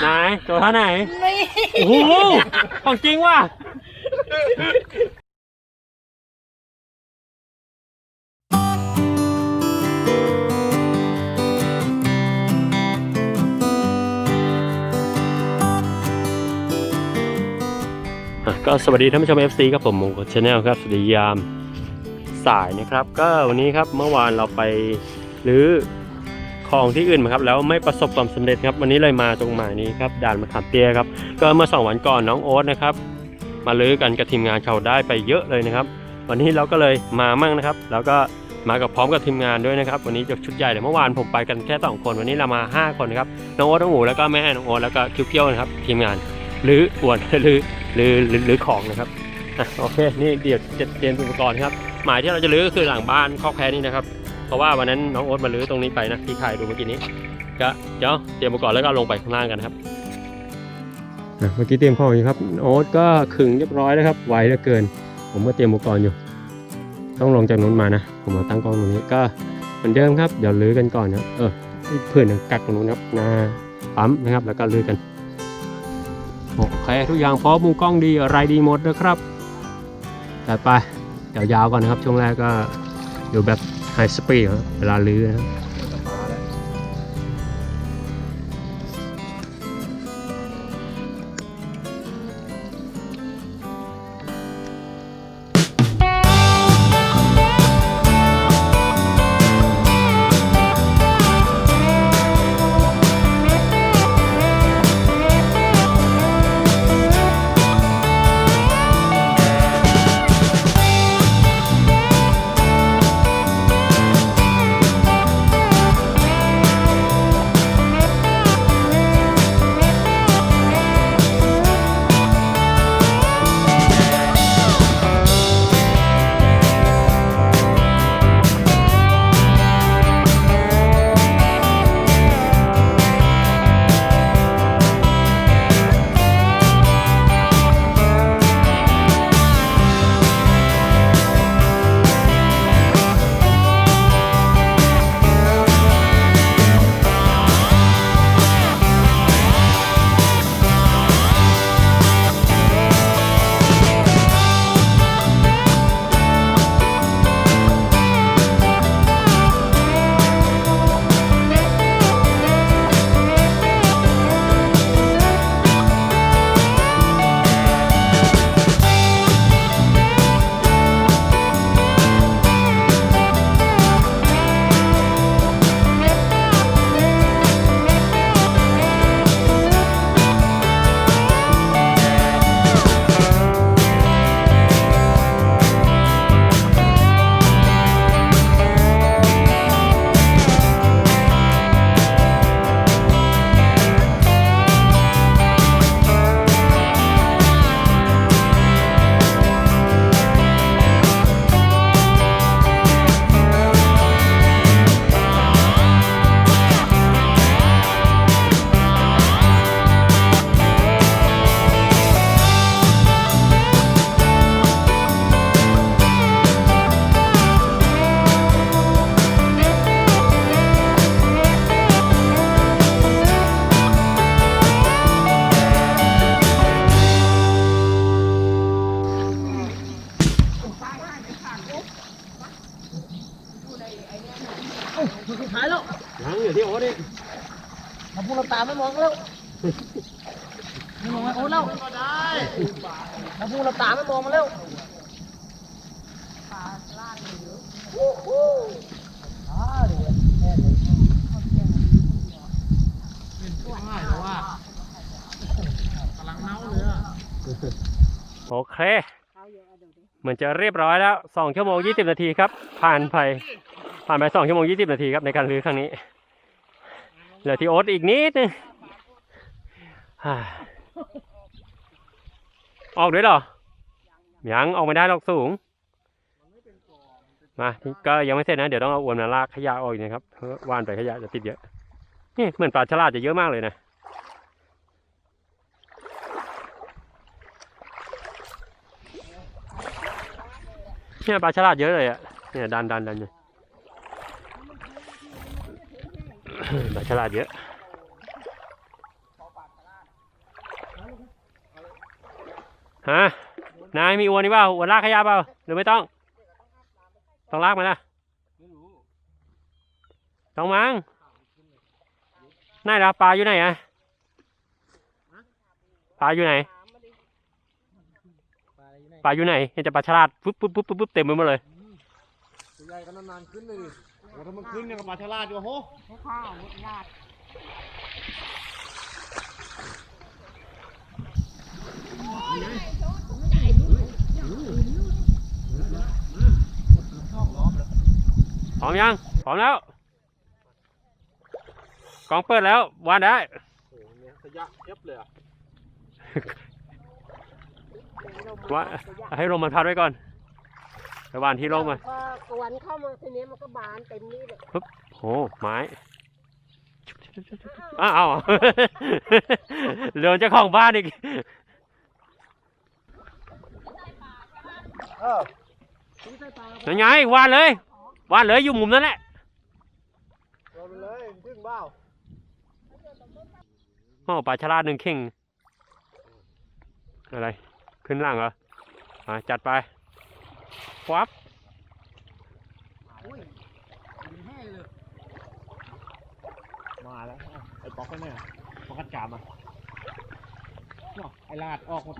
ไหนตัวท่าไหนนี่โอ้โหของจริงว่ะอะก็สวัสดีท่านผู้ชม FC ครับผมมงคลชาแนลครับสวัสดียามสายนะครับ ก็วันนี้ครับเมื่อวานเราไปรื้อ ของที่อื่นมาครับแล้วไม่ประสบความสำเร็จครับวันนี้เลยมาตรงหมายนี้ครับด่านมะขามเตี้ยครับก็เมื่อสองวันก่อนน้องโอ๊ตนะครับมาลื้อกันกับทีมงานเขาได้ไปเยอะเลยนะครับ วันนี้เราก็เลยมามั่งนะครับ แล้วก็มากับพร้อมกับทีมงานด้วยนะครับวันนี้จะชุดใหญ่เลยเมื่อวานผมไปกันแค่สองคน วันนี้เรามาห้าคนนะครับน้องโอ๊ตน้องหมูแล้วก็แม่น้องโอ๊ตแล้วก็คิวเกี้ยวนะครับทีมงานลื้ออวนลื้อลื้อลื้อลื้อของนะครับอะโอเคนี่เดี๋ยวจะเตรียมอุปกรณ์ครับหมายที่เราจะลื้อก็คือหลังบ้านข้อแค่นี้นะครับ เพราะว่าวันนั้นน้องโอ๊ตมาลื้อตรงนี้ไปนะที่ถ่ายดูเมื่อกี้นี้ก็เดี๋ยวเตรียมอุปกรณ์แล้วก็ลงไปข้างล่างกันครับเมื่อกี้เตรียมของอยู่ครับ โอ๊ตก็ขึงเรียบร้อยแล้วครับไวเหลือเกิน ผมก็เตรียมอุปกรณ์อยู่ ต้องลงจากนู้นมานะ ผมมาตั้งกล้องตรงนี้ก็เหมือนเดิมครับเดี๋ยวลื้อกันก่อนครับเออเพื่อนกักตรงนู้นครับนาปั๊มนะครับ แล้วก็ลื้อกันโอเคทุกอย่างพร้อมมุมกล้องดีอะไรดีหมดนะครับแต่ไปเดี๋ยวยาวก่อนนะครับ ช่วงแรกก็อยู่แบบ ไฮสปีดครับเวลาลื้อนะครับ โอเค เหมือนจะเรียบร้อยแล้วสองชั่วโมงยี่สิบนาทีครับ ผ่านไปผ่านไปสองชั่วโมงยี่สิบนาทีครับในการรื้อครั้งนี้ เหลือที่โอ๊ตอีกนิดนึงฮ่าออกด้วยหรอ ยังออกไม่ได้หรอกสูง มาก็ยังไม่เสร็จนะ เดี๋ยวต้องเอาอวนมาลากขยะออกอีกนะครับ ว่านไปขยะจะติดเยอะ นี่เหมือนปลาฉลาดจะเยอะมากเลยนะ เนี่ยปลาฉลาดเยอะเลยอะเนี่ยดันดันดันเลยปลาฉลาดเยอะฮะนายมีอวนนี่เปล่าอวนลากขยะเปล่าหรือไม่ต้อง ต้องลากไหมล่ะต้องมั้งไหนล่ะปลาอยู่ไหนอะปลาอยู่ไหน ปลาอยู่ไหนเห็นแต่ปลาฉลาดปุ๊บปุ๊บปุ๊บปุ๊บปุ๊บเต็มไปหมดเลยตัวใหญ่ก็นานๆขึ้นเลยดิโอ้ถ้ามันขึ้นอย่างกับปลาฉลาดอยู่โหให้ข้าวญาติพร้อมยังพร้อมแล้ว กองเปิดแล้ววานได้โอ้โหเนี่ยขยะเทียบเลยอะ ว่าให้ลมมันพัดไว้ก่อนไปวานที่ลงมาพอกวนเข้ามาทีนี้มันก็บานเต็มนี่เลยโอ้ไม้อ้าวเดินเจ้าของบ้านอีกเออยังไงวานเลยวานเลยอยู่มุมนั้นแหละโดนไปเลยขึ้นเบ้าโอ้ปลาฉลาดหนึ่งเข่งอะไร ขึ้นล่างเหรออะจัดไปวับมาแล้วอะไอ้ป๊อกไปไหนอะป๊อกกัดกามอะเนาะไอ้ลาดออกหมด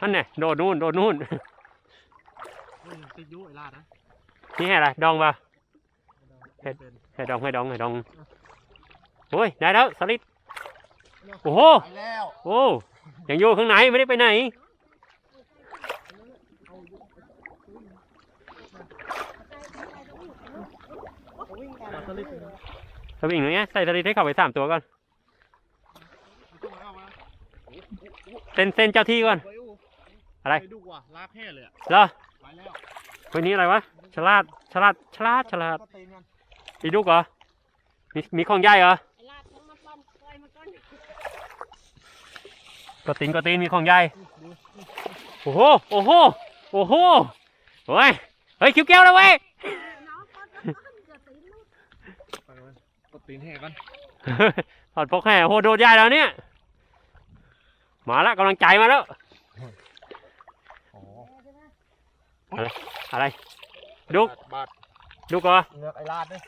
นั่นไงโดดนู่นโดดนู่น เฮ้ยติดอยุไอ้ลาดนะนี่อะไรดองปะเห็ดเป็นให้ดองให้ดองให้ดองโอ้ยได้แล้วสลิดโอ้โห ไปแล้ว โอ้ ยังอยู่ข้างในไม่ได้ไปไหนปลาสลิดสวิงอย่างเงี้ยใส่สลิดให้เข้าไปสามตัวก่อนขึ้นมาเอามาเส้นเส้นเจ้าที่ก่อนไปอู้อะไรปดุกว่ะลากแค่เลยอะเหรอไปแล้ววันนี้อะไรวะ ฉลาด ฉลาด ฉลาด ฉลาด ก็ตีนกันอีดุกเหรอ มีมีของใหญ่เหรอ ไอ้ลาดต้องมาปั้มปล่อยมาก่อน กดตีนกดตีนมีของใหญ่โอ้โหโอ้โหโอ้โหโอ้ยเฮ้ยคิวแก้วแล้วเว้ยก็ต้งเดี๋ยวตีนแห่กันถอดพกแห่โหโดดใหญ่แล้วเนี่ยมาแล้วกำลังใจมาแล้วอ๋ออะไรดุกบาดดุกเหรอเงือกไอ้ลาดเนี่ย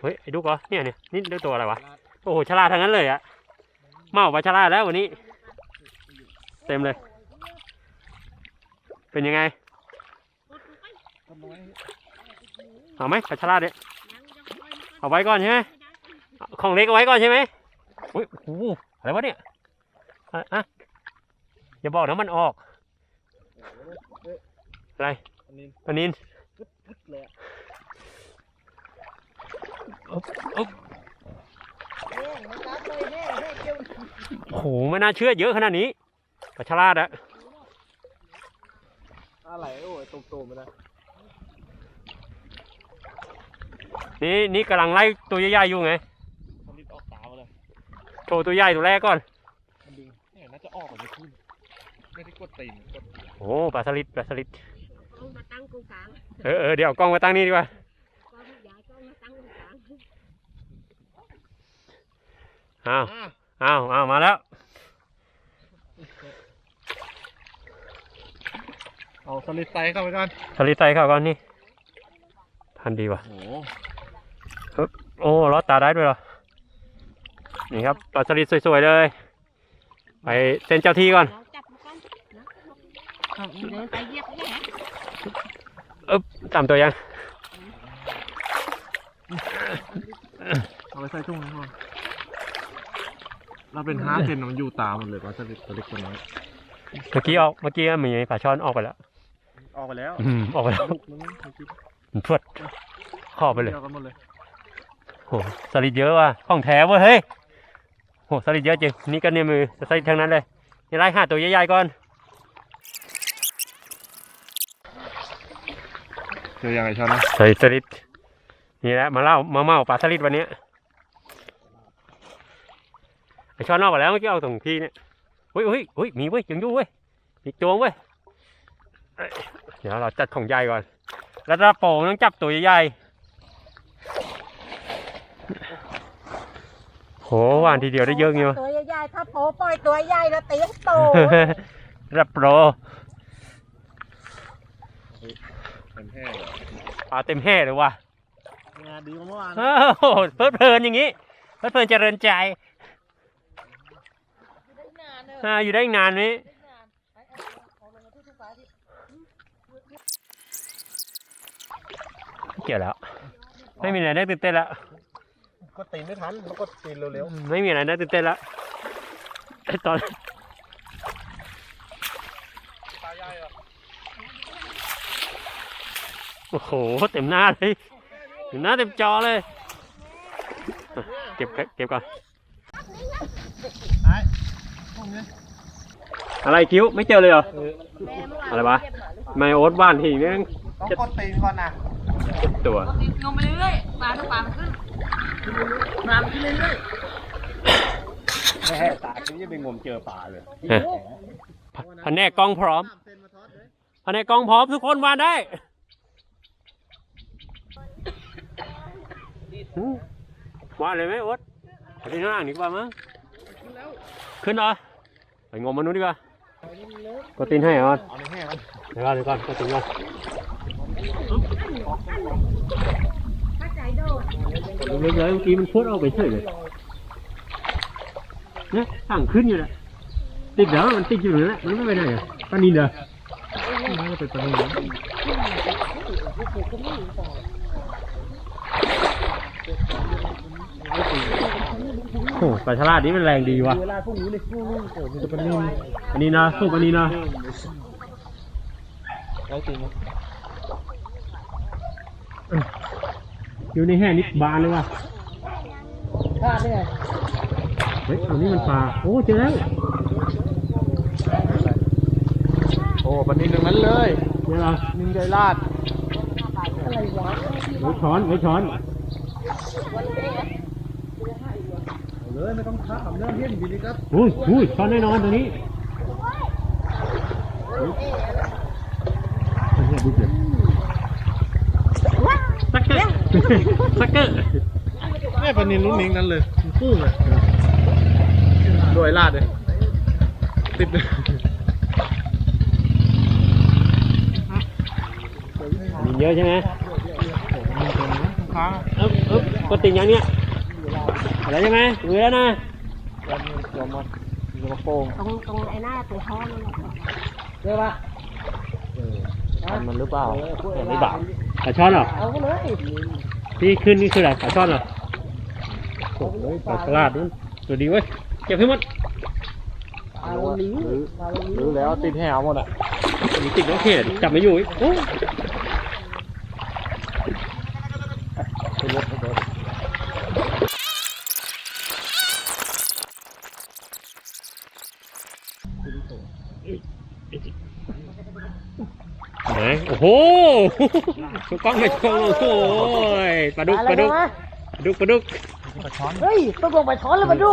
เฮ้ยไอ้ดุกเหรอเนี่ยเนี่ยนี่เรียกตัวอะไรวะโอ้โหฉลาดทั้งนั้นเลยอะเมาไปฉลาดแล้ววันนี้ เต็มเลย เป็นยังไงทำไมเอาไหมปลาฉลาดเนี่ยเอาไว้ก่อนใช่ไหมเอาของเล็กเอาไว้ก่อนใช่ไหมอุ้ยโอ้โหอะไรวะเนี่ยอะอะอย่าบอกนะมันออกอะไรอันนี้ปลานินปึ๊ดเลยอะเฮ้ยมันรับเลยเฮ้ยเฮ้ยเจ้าโอ้โหไม่น่าเชื่อเยอะขนาดนี้ ปลาฉลาดอะอะไรโอ้ยตรงๆไปเลยนี่นี่กำลังไล่ตัวใหญ่ๆอยู่ไงสลิดออกตามาเลยโชว์ตัวใหญ่ตัวแรกก่อนมันดึงเนี่ยน่าจะออกแบบไม่ขึ้นไม่ได้กดตีนกดโอ้โหปลาสลิดปลาสลิดเอามาตั้งตรงกลางเออเออเดี๋ยวเอากล้องมาตั้งนี่ดีกว่าก็ย้ายก็มาตั้งตรงกลางอ้าวอะอ้าวอ้าวมาแล้ว เอาสลิดใส่เข้าไปก่อนสลิดใส่เข้าก่อนนี่ ทันดีว่ะโอ้โอ้ลอดตาได้ด้วยเหรอ นี่ครับปลาสลิดสวยๆเลย ไปเซ็นเจ้าที่ก่อนเราจับมาก่อนนะเอาอีเดินไปเหยียบแย่ตามตัวยังเอาไปใส่ถุงก่อนเราเป็นห้าเซนมันอยู่ตาหมดเลยว่าสลิดตัวเล็กตัวน้อยเมื่อกี้ออกเมื่อกี้มีปลาช่อนออกไปแล้ว ออกไปแล้วอืมออกไปแล้วลูกมันไม่คิดมันพรวดขอบไปเลยเดียวกันหมดเลยโหสลิดเยอะว่ะของแท้เว้ยเฮ้ยโหสลิดเยอะจริงนี่ก็เนี่ยมือสลิดทั้งนั้นเลยนี่ไล่หาตัวใหญ่ๆก่อนเจอยังไงช้อนนะสลิดสลิดนี่แหละมาเล่ามาเมาปลาสลิดวันเนี้ยไอช้อนออกไปแล้วเมื่อกี้เอาตรงพี่เนี่ยอุ้ยอุ้ยอุ้ยมีเว้ยยังอยู่เว้ยมีจวงเว้ย เอ้ยเดี๋ยวเราจัดของใหญ่ก่อน แล้วถ้าโป่งต้องจับตัวใหญ่ๆโหหวานทีเดียวได้เยอะเงี้ยตัวใหญ่ๆถ้าโผล่ปล่อยตัวใหญ่แล้วตีโตระดับโปรเป็นแห้ปลาเต็มแห่เลยว่ะงานดีกว่าเมื่อวานโอ้โหเพลิดเพลินอย่างนี้เพลิดเพลินเจริญใจได้นานเนอะอ่าอยู่ได้อีกนานนี้ได้นานไอ้เอาเอาลงมาที่ทุกฟ้าที่ เกี่ยวแล้ว ไม่มีอะไรน่าตื่นเต้นแล้ว ก็ตีไม่ทันแล้วก็ตีเร็วไม่มีอะไรน่าตื่นเต้นแล้วไอตอนๆปลาใหญ่เหรอโอ้โหเต็มหน้าเลยเต็มหน้าเต็มจอเลยอะเก็บเก็บก่อนไอ้พวกนี้อะไรคิ้วไม่เจอเลยเหรอเอออะไรวะไม่โอ๊ตบ้านทีนี่งต้องกดตีนก่อนนะ เจ็ดตัวงมไปเรื่อยๆปลาทุกปลามันขึ้นปลามันขึ้นเรื่อยไม่ให้ตาคุณจะไปงมเจอปลาเลยฮะพันแน่กล้องพร้อมเซนมาทอดเลยพันแน่กล้องพร้อมทุกคนวานได้อืมวานเลยไหมโอ๊ตไปที่ข้างล่างดีกว่ามั้งขึ้นเหรอไปงมมันนู้นดีกว่ากดตีนให้เหรอเอาในแห้งกันเดี๋ยวก่อนเดี๋ยวก่อนกดตีนก่อน เล็กๆเลยเมื่อกี้มันพุดออกไปเฉยเลยเนี่ยสั่งขึ้นอยู่แหละติดแล้วมันติดอยู่แหละมันไม่ไปไหนอะปลานินเหรอน่าจะเป็นปลาหนึ่งโอ้ปลาฉลาดนี่มันแรงดีว่ะเวลานี้เลยพวกนี้โอ้มันจะเป็นนิ่มอันนี้นะสู้อันนี้นะเอาตีน อยู่ในแห่นี่บานเลยว่ะๆพลาดได้ไงเฮ้ยอันนี้มันปลา โอ้เจอแล้ว โอ้ปลานิ่มตรงนั้นเลยเจอแล้วนิ่มใจลาดอะไรวะไว้ช้อนไว้ช้อนเลยไม่ต้องข้ามเนื้อเห็นดีนี่ครับอุ้ยอุ้ยช้อนแน่นอนตัวนี้สักเกอร์ สักเกอร์แม่ปลานิ่มลุ้นนิ่งนั้นเลยฟู่เลยด้วยลาดเลยติดเลยมีเยอะใช่ไหมค้างเอ๊บเอ๊บกดติ่งอย่างเนี้ยอะไรใช่ไหมดูแล้วนะวันนี้ตัวมันตัวกระโปงตรงตรงไอ้หน้าตัวท้องนั่นแหละเจอปะทำมันหรือเปล่าไม่บาป ปลาช่อนเหรอเอาเลยที่ขึ้นนี่คืออะไรปลาช่อนเหรอโอ้โหปลาฉลาดนู่นตัวดีเว้ยเก็บให้หมดปลาโลลิวปลาโลลิวรู้แล้วติดแหวหมดอะอันนี้ติดน้องเขตจับไม่อยู่อีกโอ้ หนโอ้โหชูกล้องไปชูกล้องโอ้โหปลาดุกปลาดุกปลาดุกปลาดุกปลาช้อนเฮ้ยต้องลงไปช้อนเลยมาดู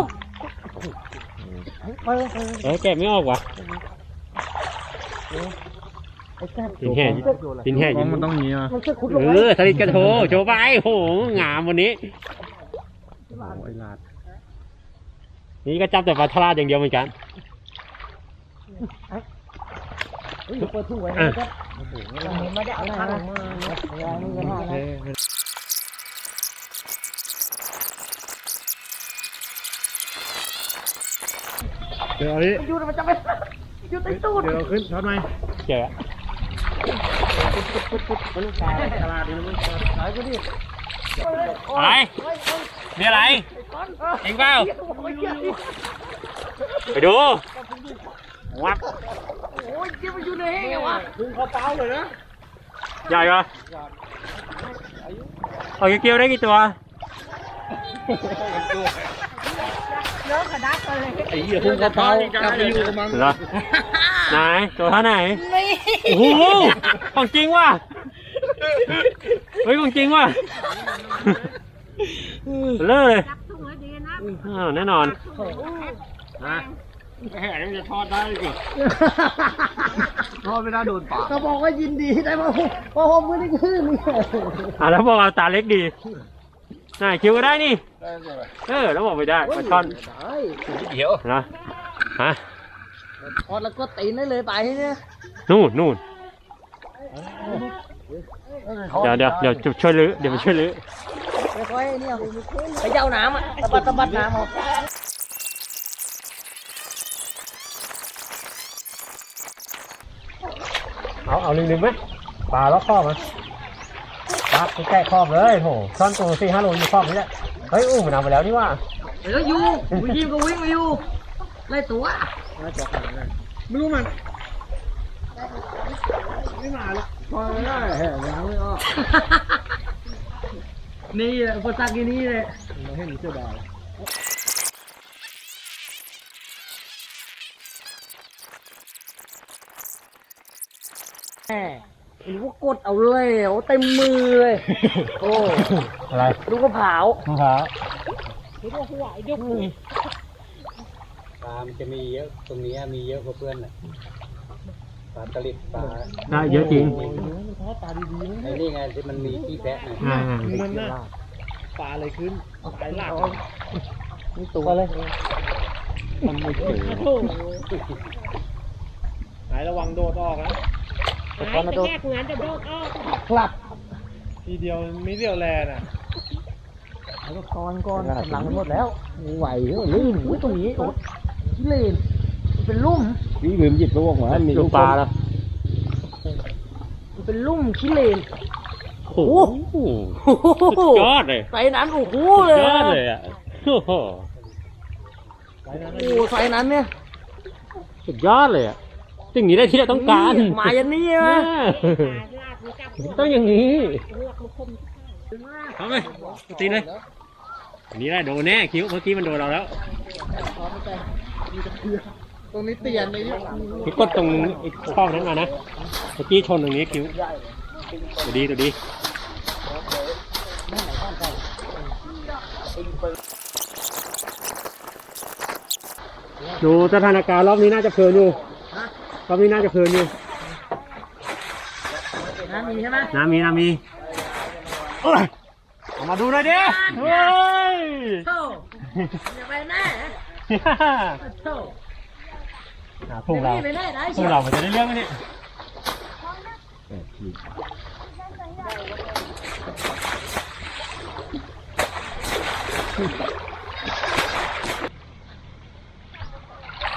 ไปไปเออแกะไม่ออกว่ะไอ้สัตว์ตินแห่ตินแห่ยิงมันต้องมีอะมันช่วยขุดลเองไปอสลิดกระโถโชว์ไปโอ้โหงามวันนี้โอ้ยลาดนี่ก็จับแต่ปลาทลาดอย่างเดียวเหมือนกัน เฮ้ยเปิดทุ่งไว้นะครับไม่ได้เอาข้างมานี่ก็ได้นะเดี๋ยวนี้อยู่มันจะไปอยู่ใต้ตู้เดี๋ยวขึ้นช้อนไหมเจอตลาดดีนะมึงขายก็ดิอะไรมีอะไรเองเปล่าไปดูวัด โอ้ยเกี่ยวมันอยู่ในแห้งไงวะดึงเขาเป้าเลยนะใหญ่ปะเอาเกี่ยวได้กี่ตัวเลิกกระดักเลยไอ้เหี้ยพุ่งเขาเป้ากลับไปอยู่กับมันเหรอไหนตัวท่าไหนนี่โอ้โหของจริงว่ะเฮ้ยของจริงว่ะเลิศเลยอ้าวแน่นอนนะ แห่ยังจะทอดได้อีกเหรอทอดไม่ได้โดนปากเขาบอกว่ายินดีได้ป่ะเพราะผมไม่ได้ขึ้นนี่อะแล้วบอกเอาตาเล็กดีน่าคิวก็ได้นี่ได้เลยเออแล้วบอกไม่ได้ปลาช่อนได้เดี๋ยวนะฮะพอดแล้วก็ตีนได้เลยไปเนี่ยนู่นนู่นเดี๋ยวเดี๋ยวเดี๋ยวจะช่วยลื้อเดี๋ยวไปช่วยลื้อค่อยๆเนี่ยไปเจ้าน้ำอะตะบัดตะบัดน้ำออก เอาเอาลิงดึงไหมปลาล็อกคอบไหมครับใกล้ๆคอบเลยโหซ่อนตัวสี่ห้าโลอยู่คอบนี่แหละเฮ้ยอู้มันเอาไปแล้วนี่ว่าเดี๋ยวอยู่วิ่งก็วิ่งไปอยู่ไล่ตัวไม่รู้มันไม่มาหรอกพอไม่ได้แหงยังไม่ออกนี่แหละอุปสรรคที่นี่เลยเราให้หนีเสื้อดาว หมหรือว่ากดเอาเลยโอ้เต็มมือเลย โอ้อะไรลูกกระเผามะพร้าวปลามันจะมีเยอะ ตรงนี้มีเยอะกว่าเพื่อนน่ะปลาตลิดปลาได้เยอะจริงไอ้นี่ไงที่มันมีที่แพะน่ะอ่ามันน่ะปลาอะไรขึ้นปลาหลักนี่ตัวเลยมันไม่เจอไหนระวังโดดออกนะ แต่พอมาโดนคลับทีเดียวไม่เดียวแลน่ะแล้วก็ก้อนก้อนหลังไปหมดแล้วไหวเหรอลื่นอุ้ยตรงนี้โอ้ที่เลนมันเป็นลุ่มพี่ลืมหยิบลูกหัวมีลูกปลาแล้วมันเป็นลุ่มขี้เลนโอ้โหโอ้โหสุดยอดเลยใส่นั้นโอ้โหสุดเลยยอดเลยอะโอ้โหไปนั้นโอ้ใส่นั้นเนี่ยสุดยอดเลยอะ สิ่งนี้ได้ที่เราต้องการมาอย่างนี้ใช่ไหมต้องอย่างนี้เอาไหมตีเลยอันนี้ได้โดนแน่คิ้วเมื่อกี้มันโดนเราแล้วตรงนี้เตียนเลยคิ้วกดตรงไอ้ช่องนั้นมานะเมื่อกี้ชนตรงนี้คิ้วตัวดีตัวดีดูสถานการณ์รอบนี้น่าจะเพลินอยู่ รอบนี้น่าจะเพลินอยู่น้ำมีใช่ไหมน้ำมีน้ำมีเอ้ยเอามาดูหน่อยดิเฮ้ยโธ่อย่าไปแน่โธ่หาพวกเราไปแน่ได้พวกเรามันจะได้เรื่องไหมเนี่ย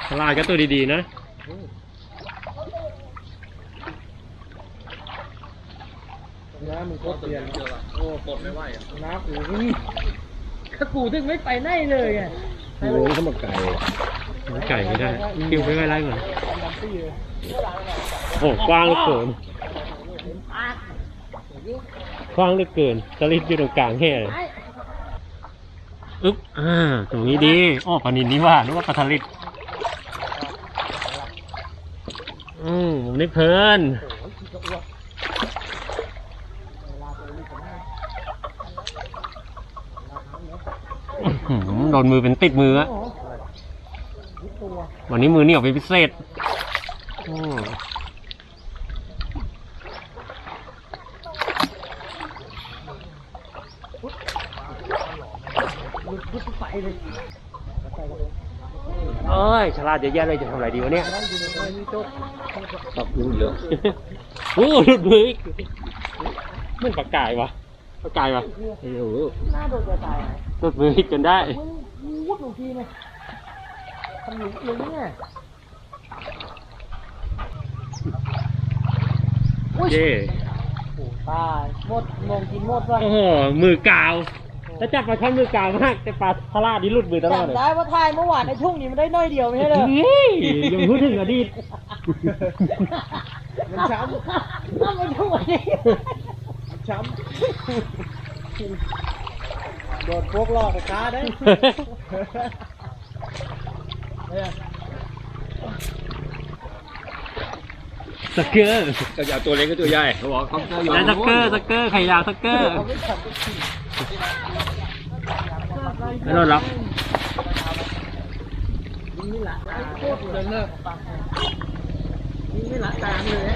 ฉลาดก็ตัวดีๆนะ น้ำมันโคตรเตียนโอ้กดไม่ไหวน้ำโอ้ยกระกูถึงไม่ไปไหนเลยไงโอ้ยเขามาไก่ไก่ไม่ได้คิวไม่ไล่ก่อนโอ้กว้างเหลือเกินกว้างเหลือเกินสลิดอยู่ตรงกลางแห่เลยอึ๊บอ่าตรงนี้ดีอ้อปลานินนี่ว่านึกว่าปลาสลิดอืมผมนี่เพลินอื้อหือ โดนมือเป็นติดมืออะวันนี้มือเหนี่ยวเป็นพิเศษอืมเอ้ยฉลาดเยอะแยะเลยจะทำอะไรดีวะเนี่ยตบลูกเยอะโอ้หลุดมืออีกมันปากกายวะปากกายวะโอ้โหหน้าโดนจะตายหลุดมืออีกจนได้วู ดหนูทีเนี่ยทำหลุมเลยเนี่ยอุ้ยเย่ตายหมดมองกินหมดว่ะโอ้โหมือกาว แล้วจับปลาช่อนมือกาวมากแต่ปลาฉลาดนี่หลุดมือตลอดเลยจำได้ว่าทายเมื่อวานในทุ่งนี้มันได้น้อยเดียวไม่ใช่เหรอเฮ้ยยังพูดถึงอดีตมันช้ำทำไมทุ่งวันนี้ช้ำ โดนพวกลอกกับกาได้สเกอร์ก็จะเอาตัวเล็กก็ตัวใหญ่เขาบอกเขาเจออยู่แล้วสเกอร์สเกอร์ไข่ยาวสเกอร์ไม่รอดหรอกนี่หละโคตรเลยเนี่ยนี่ไม่ละตามเลย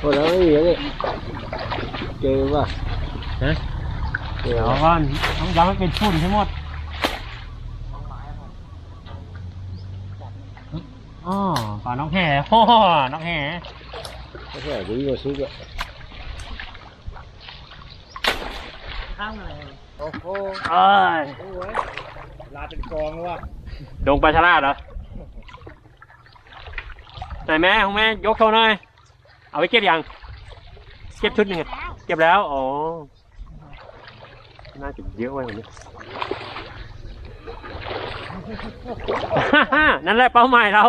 โอ้แล้วไม่มีเลย เจอป่ะฮะเดี๋ยวก่อนต้องย้ำให้เป็นฝุ่นทั้งหมดอ๋อปลาน้องแห่ฮ่อน้องแห่ไม่ใช่ดีกว่าซุกอะข้างอะไรโอ้โหเอ้ยโอ้ยลาเป็นกองเลยว่ะดงปลาฉลาดเหรอไหนแม่ของแม่ยกโชว์หน่อย เอาไปเก็บยัง เก็บชุดหนึ่งอะเก็บแล้วอ๋อน่าจะเยอะไว้วันนี้ นั่นแหละเป้าหมายเรา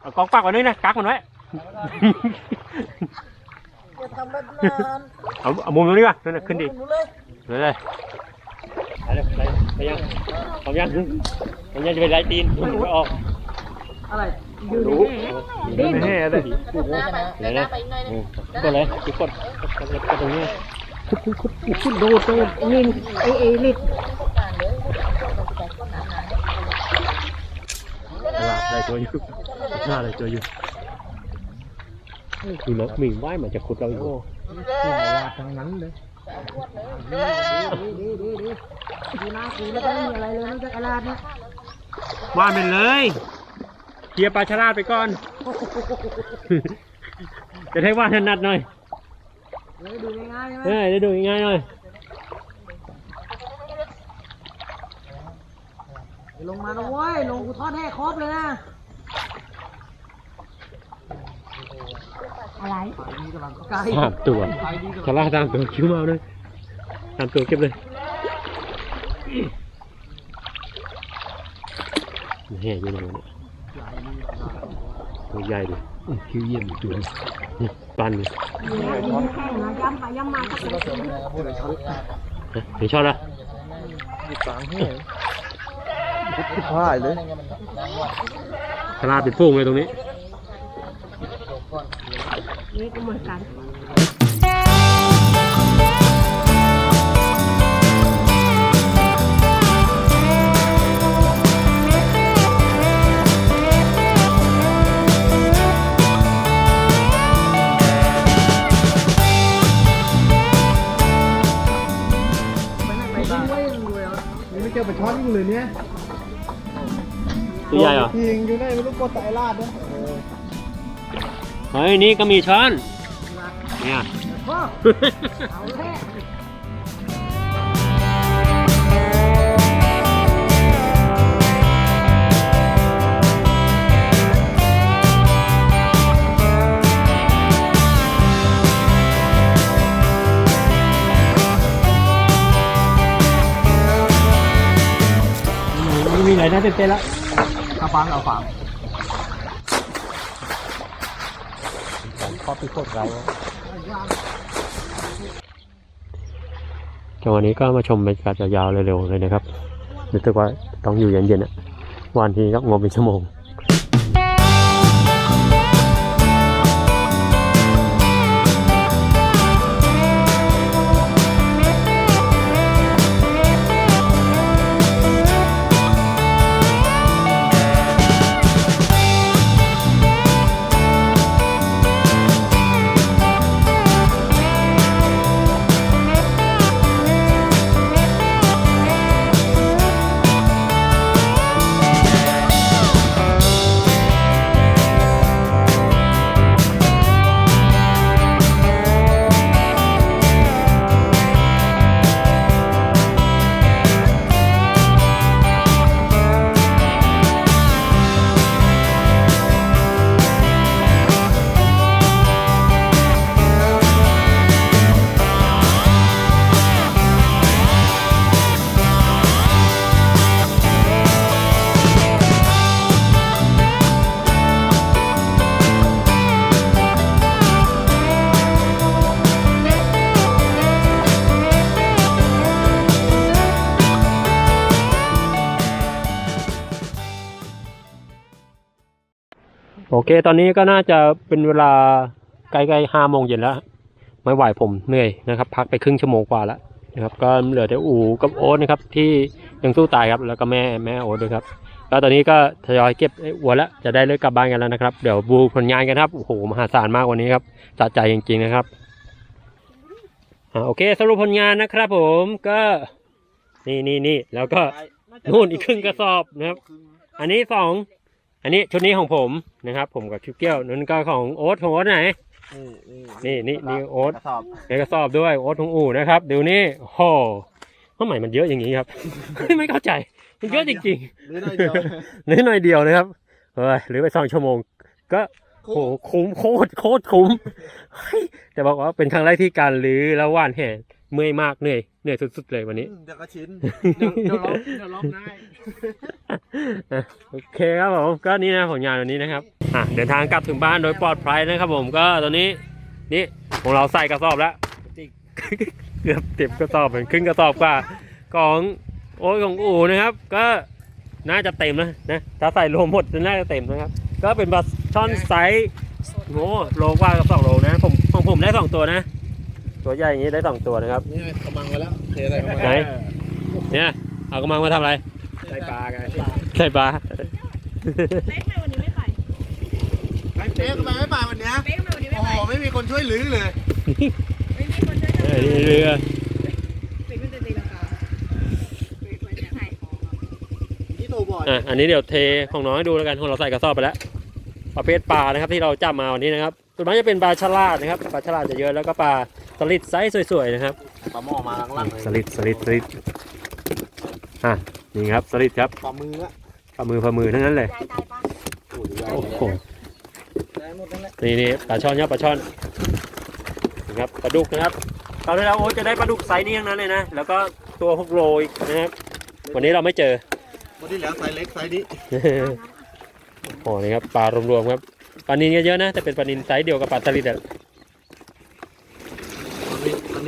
เอากองปักไว้ด้วยนะกักมันไว้ อย่าทำแบบนั้นเอาเอามุมตรงนี้ก่อนนั่นน่ะขึ้นดิดูเลยไปเลยไปเลยไปไปยังพร้อมยังพร้อมยังจะไปไล่ตีนไม่ออก อะไร รู้ดีไม่แน่เลยหน้าไปเดี๋ยวนะไปอีกหน่อยนึงกดเลยกดกดกดกดตรงนี้คุดคุดคุดคุดโดดโดดยิงเอ้ยเอ้ยลิดได้ตัวอยู่หน้าได้ตัวอยู่คือนกมีว่ายมันจะขุดเราอยู่ลาทั้งนั้นเลยดูหน้ากูแล้วก็ไม่มีอะไรเลยนอกจากไอ้ลาดเนี่ยว่ายมันเลย เคลียร์ปลาฉลาดไปก่อน จะได้ว่ายถนัดหน่อยแล้วก็ดูง่ายๆใช่ไหมเออได้ดูง่ายๆหน่อยลงมานะเว้ยลงกูทอดแห่ครบเลยนะ อะไรนี่กำลังไกลสามตัวฉลาดสามตัวคิ้วมาเลยสามตัวเก็บเลยแห่อยู่ไหนวะเนี่ย ตัวใหญ่ดิอื้อคิ้วเยี่ยมตัวนี่ปันเลยแข่งนะย้ำไปย้ำมาก็เป็นฮะเห็นช็อตละกลางแห่ที่พ่ายเลยฉลาดเป็นฟูงเลยตรงนี้นี่ก็เหมือนกัน ช้อนยิงเลยเนี่ยตัวใหญ่เหรอยิงอยู่ในรู้กดสายลาดนะเฮ้ยนี่ก็มีช้อนเนี่ยเอาแท้ ไม่มีอะไรน่าตื่นเต้นละถ้าฟังเอาฟังพอปีโคตรเราจังหวะนี้ก็มาชมบรรยากาศยาวๆเร็วๆเลยนะครับรู้สึกว่าต้องอยู่เย็นๆอะวันทีก็งมเป็นชั่วโมง โอเค ตอนนี้ก็น่าจะเป็นเวลาใกล้ๆห้าโมงเย็นแล้ว ไม่ไหวผมเหนื่อยนะครับ พักไปครึ่งชั่วโมงกว่าแล้วนะครับ ก็เหลือแต่อูกับโอ๊ตนะครับ ที่ยังสู้ตายครับ แล้วก็แม่แม่โอ๊ตด้วยครับก็ตอนนี้ก็ทยอยเก็บไอ้อัวแล้วจะได้เลิกกลับบ้านกันแล้วนะครับ เดี๋ยวบูผลงานกันครับโอ้โหมหาศาลมากวันนี้ครับสะใจจริงๆนะครับโอเคสรุปผลงานนะครับผมก็นี่นี่นี่แล้วก็นู่นอีกครึ่งกระสอบนะครับ อันนี้สอง อันนี้ชุดนี้ของผมนะครับ ผมกับคิวเกี้ยวนั่นก็ของโอ๊ตของโอ๊ตไหน นี่นี่นี่โอ๊ตกระสอบในกระสอบด้วยโอ๊ตของอู่นะครับเดี๋ยวนี้โอ้โหทำไมมันเยอะอย่างนี้ครับ ไม่เข้าใจ มันเยอะจริงหรือหน่อยเดียวๆนิดหน่อยเดียวนะครับเฮ้ยหรือไปสองชั่วโมง ก็โหคุ้มโคตรโคตรคุ้มเฮ้ยแต่บอกว่าเป็นครั้งแรกที่การลื้อแล้วว่านแห่ เมื่อยมากเหนื่อยเหนื่อยสุดๆเลยวันนี้ เดี๋ยวก็ชินเดี๋ยวเดี๋ยวร้องเดี๋ยวร้องได้อะโอเคครับผมก็นี่นะผลงานวันนี้นะครับอะเดินทางกลับถึงบ้านโดยปลอดภัยนะครับผมก็ตอนนี้นี่ของเราใส่กระสอบแล้ว เกือบเต็มกระสอบเป็นครึ่งกระสอบกว่าของโอ้ยของอูนะครับ ก็น่าจะเต็มนะนะถ้าใส่รวมหมดจะน่าจะเต็มนะครับ ก็เป็นปลาช่อนไซส์โง่โลกว่ากับสองโลนะผมของผมได้สองตัวนะ ตัวใหญ่อย่างนี้ได้สองตัวนะครับ นี่ไงกำลังไว้แล้วเทอะไรเข้ามาไหน เนี่ย เอากระมังมาทำอะไร ใส่ปลาไงใส่ปลาเป๊กทำไมวันนี้ไม่ไปไอ้เป๊กทำไมไม่ปลาวันเนี้ยเป๊กทำไมวันนี้ไม่โอ้ไปโหไม่มีคนช่วยลื้อเลย ไม่มีคนช่วยเอทำอนี่เรือ เป๊กมันจะตีลังกาเป๊กมันจะให้ของอะนี่โตบ่อยอะ อันนี้เดี๋ยวเทของน้องให้ดูแล้วกันของเราใส่กระสอบไปแล้ว ประเภทปลานะครับที่เราจับมาวันนี้นะครับส่วนมากจะเป็นปลาฉลาดนะครับ ปลาฉลาดจะเยอะแล้วก็ปลา สลิดไซส์สวยๆนะครับปลาหม้อมาล่างๆเลยสลิดสลิดสลิดอะนี่ครับสลิดครับปลามืออะฝ่ามือฝ่ามือทั้งนั้นเลยยายตายปะโอ้ยโอ้โหได้หมดนั่นแหละนี่นี่ปลาช่อนครับปลาช่อนนะครับปลาดุกนะครับตอนนี้เราโอ้จะได้ปลาดุกไซส์นี้ทั้งนั้นเลยนะแล้วก็ตัวหกโลอีกนะครับวันนี้เราไม่เจอวันที่แล้วไซส์เล็กไซส์นี้โอ้นี่ครับปลารวมๆครับปลานินก็เยอะนะแต่เป็นปลานินไซส์เดียวกับปลาสลิดอะ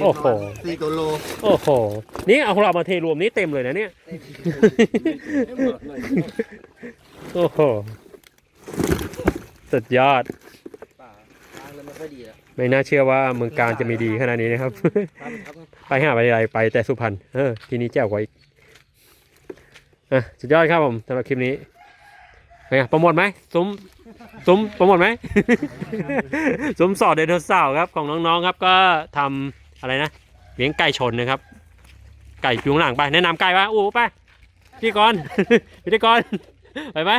โอ้โห สี่ตัวโลโอ้โห นี่เอาของเรามาเทรวมนี่เต็มเลยนะเนี่ย โอ้โห สุดยอด ป่าทางเลยไม่ค่อยดีแล้วไม่น่าเชื่อว่าเมืองการจะมีดีขนาดนี้นะครับ ครับครับไปหาไปอะไรไปแต่สุพรรณ เออ ที่นี่แจ๋วกว่าอีก อะ สุดยอดครับผมสำหรับคลิปนี้เป็นไงโปรโมทไหมซุ้ม ซุ้มโปรโมทไหม ซุ้มสอดไดโนเสาร์ครับของน้องๆครับก็ทำ อะไรนะเลี้ยงไก่ชนนะครับ ไก่ยุงหลังไปแนะนำไก่ปะอู้ไปพี่กรพิธีกรไปไหม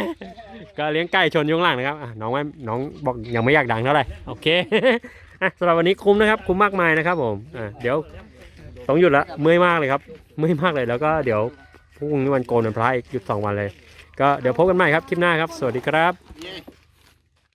ก็เลี้ยงไก่ชนยุงหลังนะครับอะน้องไม่น้องบอกยังไม่อยากดังเท่าไหร่โอเคอะสำหรับวันนี้คุ้มนะครับ คุ้มมากมายนะครับผมอะเดี๋ยวต้องหยุดละเมื่อยมากเลยครับเมื่อยมากเลยแล้วก็เดี๋ยวพรุ่งนี้วันโกนวันพระอีกหยุดสองวันเลย ก็เดี๋ยวพบกันใหม่ครับคลิปหน้าครับ สวัสดีครับ